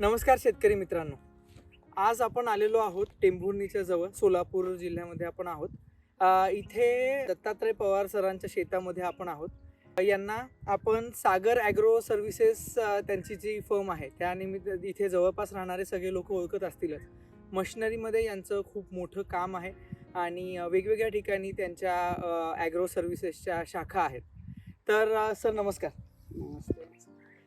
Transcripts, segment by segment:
नमस्कार शेतकरी मित्रांनो. आज आपण आलेलो आहोत टेंभुर्णीच्या जवळ सोलापूर जिल्ह्यामध्ये आपण आहोत. इथे दत्तात्रय पवार सरांच्या शेतामध्ये आपण आहोत. यांना आपण सागर ॲग्रो सर्व्हिसेस त्यांची जी फर्म आहे त्यानिमित्त इथे जवळपास राहणारे सगळे लोक ओळखत असतीलच. मशिनरीमध्ये यांचं खूप मोठं काम आहे आणि वेगवेगळ्या ठिकाणी त्यांच्या ॲग्रो सर्व्हिसेसच्या शाखा आहेत. तर सर नमस्कार.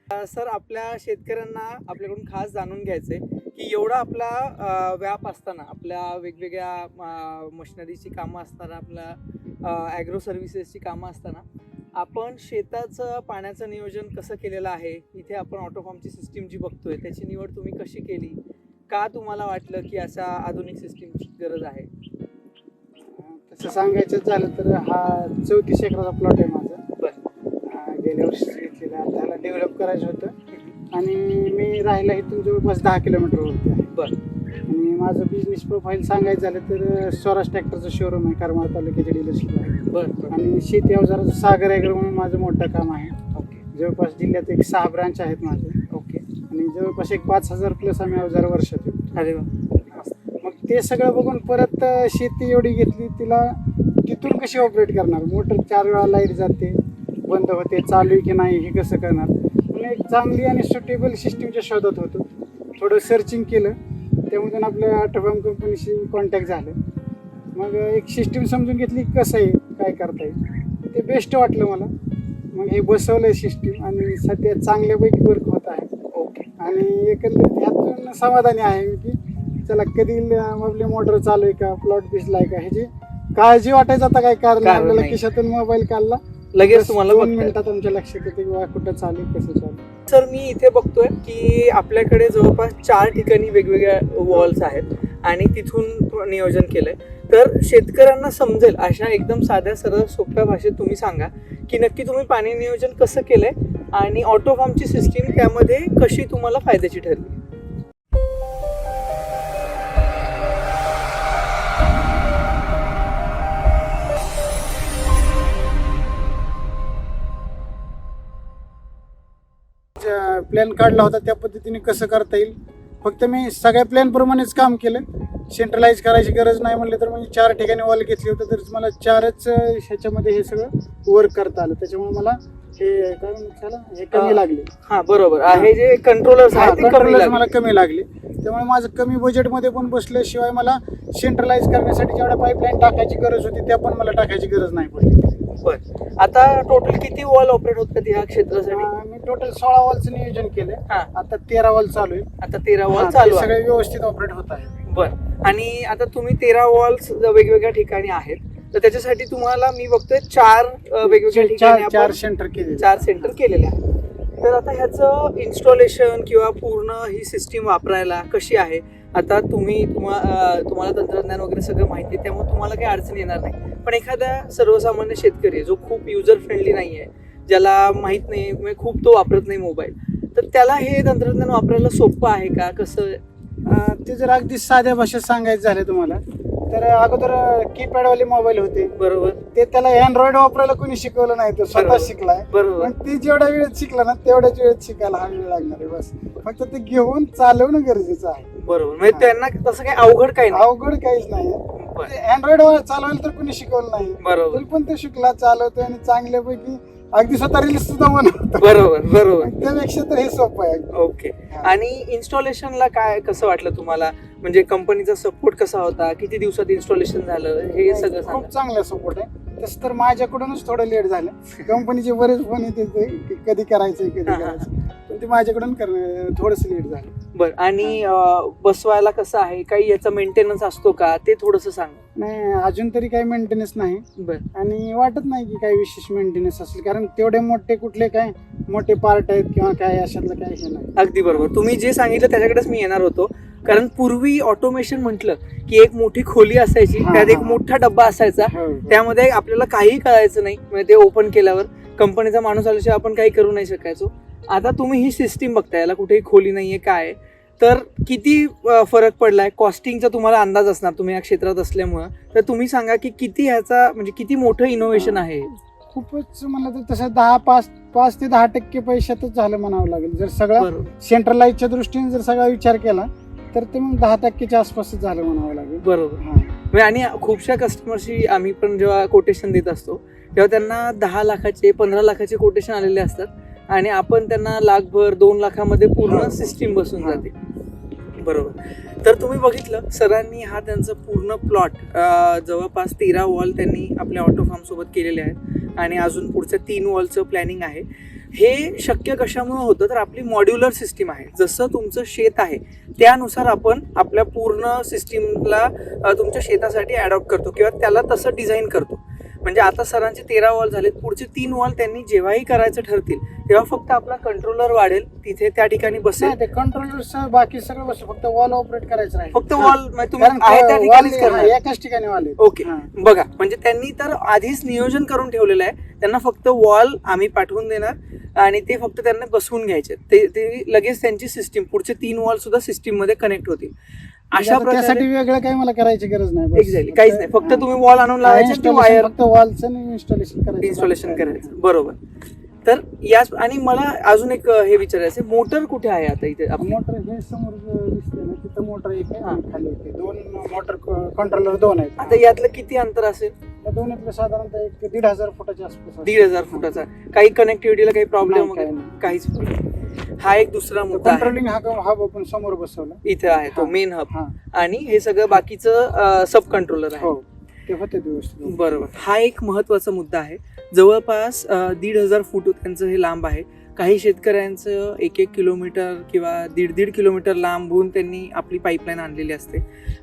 सर आपल्या शेतकऱ्यांना आपल्याकडून खास जाणून घ्यायचंय की एवढा आपला व्याप असताना आपल्या वेगवेगळ्या मशिनरीची कामं असताना आपल्या ॲग्रो सर्व्हिसेसची कामं असताना आपण शेताचं पाण्याचं नियोजन कसं केलेलं आहे? इथे आपण ऑटोफॉर्मची सिस्टीम जी बघतोय त्याची निवड तुम्ही कशी केली? का तुम्हाला वाटलं की अशा आधुनिक सिस्टीमची गरज आहे? तसं सांगायचं झालं तर हा चौतीस एकराचा प्लॉट आहे माझा. डेव्हलप करायचं होतं. आणि मी राहायला इथून जवळपास दहा किलोमीटरवरती आहे. बरं. आणि माझं बिझनेस प्रोफाईल सांगायचं झालं तर स्वराज ट्रॅक्टरचं शोरूम आहे करमाळ तालुक्याचे डीलरशिप आहे बरं आणि शेती अवजाराचं सागर ॲग्रो म्हणून माझं मोठं काम आहे. ओके. जवळपास जिल्ह्यात एक सहा ब्रांच आहेत माझे. ओके. आणि जवळपास एक पाच हजार प्लस आम्ही अवजार वर्षात. अरे मग ते सगळं बघून परत शेती एवढी घेतली तिला तिथून कशी ऑपरेट करणार? मोटर चार वेळा लाइट जाते. बंद होते चालू आहे की नाही हे कसं करणार? म्हणून एक चांगली आणि सुटेबल सिस्टीमच्या शोधात होतो थोडं सर्चिंग केलं त्यामधून आपल्या ऑटोफॉर्म कंपनीशी कॉन्टॅक्ट झालं. मग एक सिस्टीम समजून घेतली की कसं आहे काय करता येईल ते बेस्ट वाटलं मला. मग हे बसवलं आहे सिस्टीम आणि सध्या चांगल्यापैकी वर्क होत आहे. ओके आणि एकंदरीत ह्यातून समाधानी आहे की चला कधी आपली मोटर चालू आहे का प्लॉट दिसलाय का ह्याची काळजी वाटायचं आता काय कारण आपल्याला. खिशातून मोबाईल काढला. लगेच तुम्हाला दोन बघता मिनिटात आमच्या लक्षात येते की बा कुठं चालू आहे, कसं चालू आहे. सर मी इथे बघतोय की आपल्याकडे जवळपास चार ठिकाणी वेगवेगळ्या वॉल्स आहेत आणि तिथून नियोजन केलंय. तर शेतकऱ्यांना समजेल अशा एकदम साध्या सरळ सोप्या भाषेत तुम्ही सांगा की नक्की तुम्ही पाणी नियोजन कसं केलंय आणि ऑटोफार्मची सिस्टीम त्यामध्ये कशी तुम्हाला फायद्याची ठरली? प्लॅन काढला होता त्या पद्धतीने कसं करता येईल? फक्त मी सगळ्या प्लॅन प्रमाणेच काम केलं. सेंट्रलाइज करायची गरज नाही म्हणले तर म्हणजे चार ठिकाणी वॉल घेतली होतं तर मला चारच ह्याच्यामध्ये हे सगळं वर्क करता आलं. त्याच्यामुळे मला हे काय हे हा. कमी लागले. हा बरोबर. आहे जे कंट्रोलर्स कंट्रोलर्स. मला कमी लागले. त्यामुळे माझं कमी बजेटमध्ये पण बसलं. शिवाय मला सेंट्रलाइज करण्यासाठी जेवढ्या पाईपलाईन टाकायची गरज होती त्या पण मला टाकायची गरज नाही पडली. बरं. आता टोटल किती वॉल ऑपरेट होतात ह्या क्षेत्रासाठी? मी टोटल सोळा वॉलचं नियोजन केलं. हा. आता तेरा वॉल चालू आहे. आता तेरा हा, वॉल ते चालू आहे. सगळे व्यवस्थित ऑपरेट होत आहे बर. आणि आता तुम्ही तेरा वॉल्स वेगवेगळ्या ठिकाणी आहेत. तर त्याच्यासाठी तुम्हाला मी बघतोय चार अ, वेगवेगळ्या ठिकाणी चार सेंटर केले चार सेंटर केलेले आहेत. तर आता ह्याचं इन्स्टॉलेशन किंवा पूर्ण ही सिस्टीम वापरायला कशी आहे? आता तुम्ही तुम्हा तुम्हाला तंत्रज्ञान वगैरे सगळं माहिती आहे त्यामुळे तुम्हाला काही अडचण येणार नाही. पण एखादा सर्वसामान्य शेतकरी आहे, जो खूप युजर फ्रेंडली नाही आहे ज्याला माहीत नाही म्हणजे खूप तो वापरत नाही मोबाईल तर त्याला हे तंत्रज्ञान वापरायला सोपं आहे का? कसं? ते जर अगदी साध्या भाषेत सांगायचं झालं तुम्हाला तर अगोदर कीपॅड वाले मोबाईल होते. बरोबर. ते त्याला अँड्रॉइड वापरायला कोणी शिकवलं नाही तो स्वतः बरोबर. शिकलाय. बरोबर. पण ती जेवढ्या वेळेत शिकला ना तेवढ्याच वेळेत शिकायला हा वेळ लागणार आहे बस. फक्त ते घेऊन चालवणं गरजेचं आहे. बरोबर. म्हणजे त्यांना तसं काही अवघड काही नाही. अवघड काहीच नाही. बरं. अँड्रॉइड चालवायला तर कोणी शिकवलं नाही. बरोबर. तरी पण ते शिकला चालवतोय आणि चांगल्यापैकी अगदी स्वतः रील्स सुद्धा बनवतो. बरोबर बरोबर. त्यापेक्षा तर हे सोपं आहे. ओके. आणि इन्स्टॉलेशनला काय कसं वाटलं तुम्हाला? म्हणजे कंपनीचा सपोर्ट कसा होता? किती दिवसात इन्स्टॉलेशन झालं? हे सगळं खूप सांगा. चांगला सपोर्ट आहे. तसं तर माझ्याकडूनच थोडं लेट झालं. कंपनीचे बरेच फोन येते कधी करायचंय कधी. करायचं पण ते माझ्याकडून थोडस लेट झालं. बर आणि अं, बसवायला कसं आहे? काही याचा मेंटेनन्स असतो का? ते थोडस सांग. नाही अजून तरी काही मेंटेनन्स नाही. बर. आणि वाटत नाही की काही विशेष मेंटेनन्स असेल कारण तेवढे मोठे कुठले काय मोठे पार्ट आहेत किंवा काय अशातलं काही हे नाही. अगदी बरोबर. तुम्ही जे सांगितलं त्याच्याकडेच मी येणार होतो. कारण पूर्वी ऑटोमेशन म्हटलं की एक मोठी खोली असायची हा, त्यात एक हा. मोठा डब्बा असायचा. हो. त्यामध्ये आपल्याला काही कळायचं नाही. म्हणजे ते ओपन केल्यावर कंपनीचा माणूस आल्याशिवाय आपण काही करू नाही शकायचो. आता तुम्ही ही सिस्टीम बघताय याला कुठेही खोली नाहीये काय? आहे. तर किती फरक पडलाय? कॉस्टिंगचा तुम्हाला अंदाज असणार तुम्ही या क्षेत्रात असल्यामुळं. तर तुम्ही सांगा की किती ह्याचा म्हणजे किती मोठं इनोव्हेशन आहे? खूपच म्हणलं तर तसं दहा पाच पाच ते दहा टक्के पैशातच झालं म्हणावं लागेल. जर सगळं सेंट्रलाइजच्या दृष्टीने जर सगळा विचार केला तर ते मग दहा टक्केच्या आसपासच झालं म्हणावं लागेल. बरोबर. म्हणजे आणि खूपशा कस्टमरशी आम्ही पण जेव्हा कोटेशन देत असतो तेव्हा त्यांना दहा लाखाचे पंधरा लाखाचे कोटेशन आलेले असतात. आणि आपण त्यांना लाखभर दोन लाखामध्ये पूर्ण. सिस्टीम बसून. जाते. बरोबर. तर तुम्ही बघितलं सरांनी हा त्यांचा पूर्ण प्लॉट जवळपास तेरा वॉल त्यांनी आपल्या ऑटो फार्म सोबत केलेले आहेत. आणि अजून पुढच्या तीन वॉलचं प्लॅनिंग आहे. हे शक्य कशामुळे होतं? तर आपली मॉड्युलर सिस्टीम आहे. जसं तुमचं शेत आहे त्यानुसार आपण आपल्या पूर्ण सिस्टीमला तुमच्या शेतासाठी अडॉप्ट करतो किंवा त्याला तसं डिझाईन करतो. म्हणजे आता सरांचे तेरा वॉल झालेत पुढचे तीन वॉल त्यांनी जेव्हाही करायचं ठरतील तेव्हा फक्त आपला कंट्रोलर वाढेल तिथे त्या ठिकाणी बसेल. नाही ते कंट्रोलर बाकी सगळं बस फक्त वॉल ऑपरेट करायचं राहील. फक्त वॉल तुम्ही कारण आहे त्या ठिकाणीच करणार. एकाच ठिकाणी वाले ओके बघा म्हणजे त्यांनी तर आधीच नियोजन करून ठेवलेलं आहे. त्यांना फक्त वॉल आम्ही पाठवून देणार आणि ते फक्त त्यांना बसवून घ्यायचे. ते ते लगेच त्यांची सिस्टीम पुढचे तीन वॉल सुद्धा सिस्टीममध्ये कनेक्ट होतील. अशा म्हणजे त्यासाठी प्रकारे वेगळं काही मला करायची गरज नाही. एक्झॅक्टली काहीच नाही. फक्त. तुम्ही वॉल आणून लावायचे वायर फक्त वॉलचं इन्स्टॉलेशन करायचं. इन्स्टॉलेशन करायचं. बरोबर. तर याच आणि मला अजून एक हे विचारायचं मोटर कुठे आहे आता इथे? मोटर हे समोर दिसते ना तिथं मोटर एक आहे. आणि खाली आहे. दोन मोटर कंट्रोलर दोन आहेत आता यातलं किती अंतर असेल त्या दोन्हीतलं साधारणतः एक दीड हजार फुटाच्या आसपास. दीड हजार फुटाचा काही कनेक्टिव्हिटीला काही प्रॉब्लेम नाही, काही नाही. काहीच problem. हा एक दुसरा मुद्दा आहे कंट्रोलिंग हा आपण समोर बसवला इथे आहे तो हा. मेन हब हा आणि हे सगळं बाकीचं सब कंट्रोलर आहे हो ते होते व्यवस्थित बरोबर हा एक महत्त्वाचा मुद्दा आहे जवळपास दीड हजार फूट त्यांचं हे लांब आहे. काही शेतकऱ्यांचं एक एक किलोमीटर किंवा दीड दीड किलोमीटर लांबून त्यांनी आपली पाईपलाईन आणलेली असते.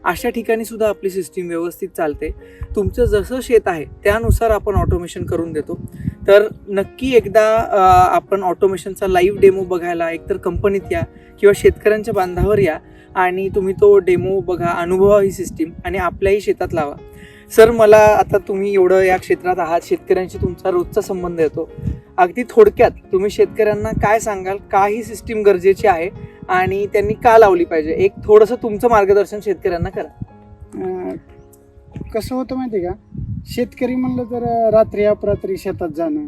अशा ठिकाणी सुद्धा आपली सिस्टीम व्यवस्थित चालते. तुमचं जसं शेत आहे त्यानुसार आपण ऑटोमेशन करून देतो. तर नक्की एकदा आपण ऑटोमेशनचा लाईव्ह डेमो बघायला एकतर कंपनीत या किंवा शेतकऱ्यांच्या बांधावर या आणि तुम्ही तो डेमो बघा अनुभवा ही सिस्टीम आणि आपल्याही शेतात लावा. सर मला आता तुम्ही एवढं या क्षेत्रात आहात शेतकऱ्यांशी तुमचा रोजचा संबंध येतो. अगदी थोडक्यात तुम्ही शेतकऱ्यांना काय सांगाल? का ही सिस्टीम गरजेची आहे आणि त्यांनी का लावली पाहिजे? एक थोडंसं तुमचं मार्गदर्शन शेतकऱ्यांना करा. कसं होतं माहिती का? शेतकरी म्हणलं तर रात्री अपरात्री शेतात जाणं.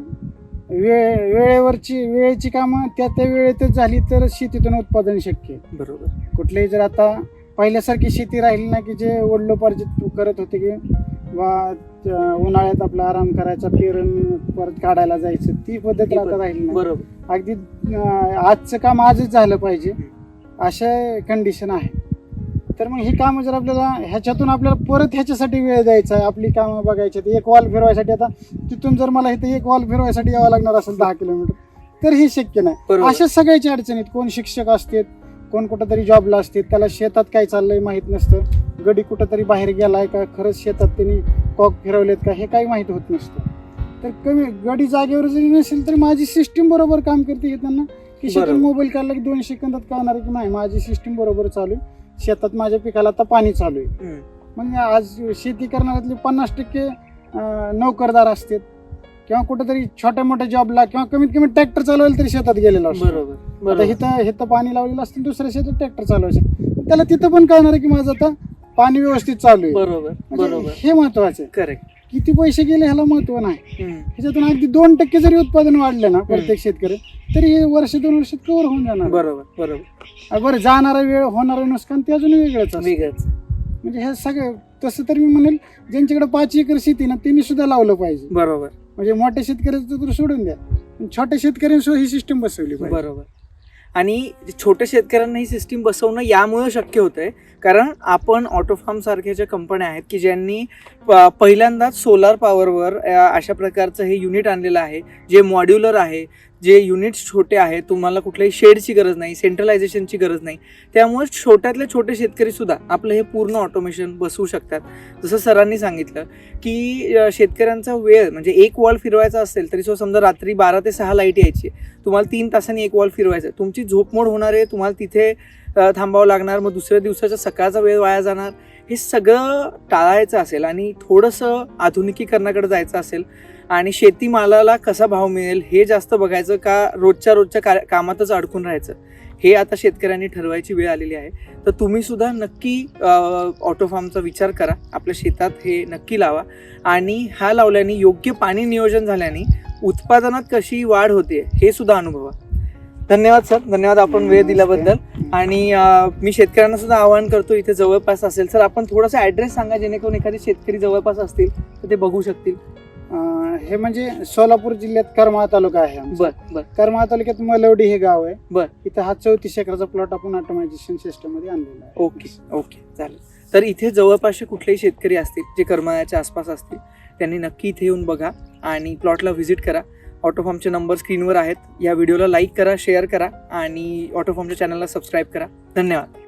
वेळ वेळेवरची वेळेची कामं त्या त्या वेळेतच झाली तर शेतीतून उत्पादन शक्य. बरोबर. कुठलेही जर आता पहिल्यासारखी शेती राहिली ना की जे वडिलोपार्जित करत होते की अं, उन्हाळ्यात आपला आराम करायचा पेरण परत काढायला जायचं ती पद्धत आता. राहिली नाही. बरोबर. अगदी आजचं काम आजच झालं पाहिजे अशा कंडिशन आहे. तर मग ही कामं जर आपल्याला ह्याच्यातून आपल्याला परत ह्याच्यासाठी वेळ द्यायचा आहे आपली कामं बघायची. एक वॉल फिरवायसाठी आता तिथून जर मला इथं एक वॉल फिरवायसाठी यावं लागणार असेल दहा किलोमीटर तर हे शक्य नाही. अशा सगळ्याच्या अडचणीत कोण शिक्षक असतात कोण कुठंतरी जॉबला असतात त्याला शेतात काय चाललंय माहीत नसतं. गडी कुठंतरी बाहेर गेलाय का? खरंच शेतात त्यांनी कॉक फिरवलेत का? हे काही माहीत होत नसतं. तर कमी गडी जागेवर जरी नसेल तर माझी सिस्टीम बरोबर काम करते हे त्यांना. की शेतात. मोबाईल काढला की दोन सेकंदात कळणार की नाही माझी सिस्टीम बरोबर चालू आहे. शेतात माझ्या पिकाला आता पाणी चालू आहे. हम्म. म्हणजे आज शेती करणाऱ्यातले पन्नास टक्के नोकरदार असतात. किंवा कुठेतरी छोट्या मोठ्या जॉबला किंवा कमीत कमी ट्रॅक्टर चालवायला तरी शेतात गेलेला असतो. बरोबर हिथं हिथं पाणी लावलेलं असतं दुसऱ्या शेतात ट्रॅक्टर चालवायचं. त्याला तिथं पण कळणार आहे की माझं आता पाणी व्यवस्थित चालू आहे. बरोबर म्हणजे बरोबर. हे महत्वाचं आहे. करेक्ट किती पैसे गेले ह्याला महत्त्व नाही. ह्याच्यातून अगदी दोन टक्के जरी उत्पादन वाढलं ना प्रत्येक शेतकरी तरी हे वर्ष दोन वर्षात कव्हर होऊन जाणार. बरोबर बरोबर. बरं जाणारा वेळ होणारं नुकसान ते अजून वेगळंच असतं. वेगळंच. म्हणजे हे सगळं तसं तर मी म्हणेल ज्यांच्याकडे पाच एकर शेती ना त्यांनी सुद्धा लावलं पाहिजे. बरोबर. म्हणजे मोठ्या शेतकऱ्याचं तर सोडून द्या. पण छोट्या शेतकऱ्यांसुद्धा ही सिस्टीम बसवली पाहिजे. बरोबर. आणि छोट्या शेतकऱ्यांना ही सिस्टीम बसवणं यामुळे शक्य होतं आहे कारण आपण ऑटो सारख्या ज्या कंपन्या आहेत की ज्यांनी पहिल्यांदाच सोलार पॉवरवर अशा प्रकारचं हे युनिट आणलेलं आहे जे मॉड्युलर आहे जे युनिट्स छोटे आहेत तुम्हाला कुठल्याही शेडची गरज नाही सेंट्रलायझेशनची गरज नाही. त्यामुळे छोट्यातले छोटे शेतकरी सुद्धा आपलं हे पूर्ण ऑटोमेशन बसवू शकतात. जसं सरांनी सांगितलं की शेतकऱ्यांचा वेळ म्हणजे एक वॉल फिरवायचा असेल तरी सो समजा रात्री बारा ते सहा लाइट यायची. तुम्हाला तीन तासांनी एक वॉल फिरवायचा. आहे. तुमची झोपमोड होणार आहे तुम्हाला तिथे थांबावं लागणार मग दुसऱ्या दिवसाचा सकाळचा वेळ वाया जाणार. हे सगळं टाळायचं असेल आणि थोडंसं आधुनिकीकरणाकडे जायचं असेल आणि शेतीमालाला कसा भाव मिळेल हे जास्त बघायचं का रोजच्या रोजच्या का कामातच अडकून राहायचं? हे आता शेतकऱ्यांनी ठरवायची वेळ आलेली आहे. तर तुम्ही सुद्धा नक्की ऑटो फार्मचा विचार करा. आपल्या शेतात हे नक्की लावा. आणि हा लावल्याने योग्य पाणी नियोजन झाल्याने उत्पादनात कशी वाढ होते हे सुद्धा अनुभवा. धन्यवाद सर. धन्यवाद आपण वेळ दिल्याबद्दल. आणि मी शेतकऱ्यांना सुद्धा आवाहन करतो इथे जवळपास असेल. सर आपण थोडासा ॲड्रेस सांगा जेणेकरून एखादे शेतकरी जवळपास असतील तर ते बघू शकतील. हे म्हणजे सोलापूर जिल्ह्यात करमाळा तालुका आहे. बर बर. करमाळा तालुक्यात मलवडी हे गाव आहे. बर. इथं हा चौतीस एकराचा प्लॉट आपण ऑटोमायझेशन सिस्टममध्ये आणलेला आहे. Okay okay. चालेल. तर इथे जवळपासचे कुठलेही शेतकरी असतील जे करमाळ्याच्या आसपास असतील त्यांनी नक्की इथे येऊन बघा आणि प्लॉटला व्हिजिट करा. ऑटोफॉर्मचे नंबर स्क्रीनवर आहेत. या व्हिडिओला लाईक करा शेअर करा आणि ऑटोफॉर्मच्या चॅनलला सबस्क्राईब करा. धन्यवाद.